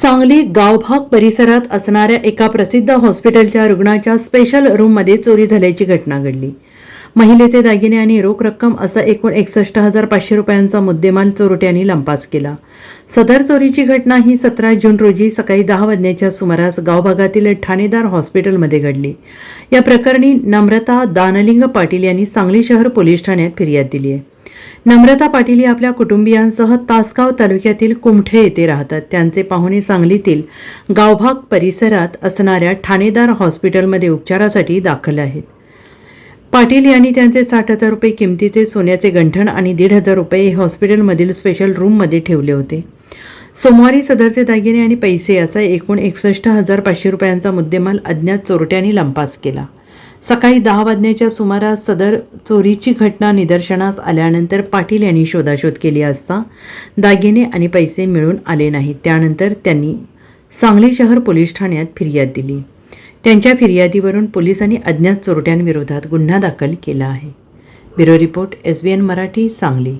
सांगली गावभाग परिसरात असणाऱ्या एका प्रसिद्ध हॉस्पिटलच्या रुग्णाच्या स्पेशल रूममध्ये चोरी झाल्याची घटना घडली. महिलेचे दागिने आणि रोख रक्कम असा एकूण एकसष्ट हजार पाचशे रुपयांचा मुद्देमाल चोरट्यांनी लंपास केला. सदर चोरीची घटना ही सतरा जून रोजी सकाळी दहा वाजण्याच्या सुमारास गावभागातील ठाणेदार हॉस्पिटलमध्ये घडली. या प्रकरणी नम्रता दानलिंग पाटील यांनी सांगली शहर पोलीस ठाण्यात फिर्याद दिली आहे. नम्रता पाटील या आपल्या कुटुंबियांसह तासगाव तालुक्यातील कुमठे येथे राहतात. त्यांचे पाहुणे सांगलीतील गावभाग परिसरात असणाऱ्या ठाणेदार हॉस्पिटलमध्ये उपचारासाठी दाखल आहेत. पाटील यांनी त्यांचे साठ हजार रुपये किमतीचे सोन्याचे गंठण आणि दीड हजार रुपये हे हॉस्पिटलमधील स्पेशल रूममध्ये ठेवले होते. सोमवारी सदरचे दागिने आणि पैसे असा एकूण एकसष्ट हजार पाचशे रुपयांचा मुद्देमाल अज्ञात चोरट्यांनी लंपास केला. सकाळी दहा वाजण्याच्या सुमारास सदर चोरीची घटना निदर्शनास आल्यानंतर पाटील यांनी शोधाशोध केली असता दागिने आणि पैसे मिळून आले नाहीत. त्यानंतर त्यांनी सांगली शहर पोलीस ठाण्यात फिर्याद दिली. त्यांच्या फिर्यादीवरून पोलिसांनी अज्ञात चोरट्यांविरोधात गुन्हा दाखल केला आहे. Bureau report S B N Marathi Sangli.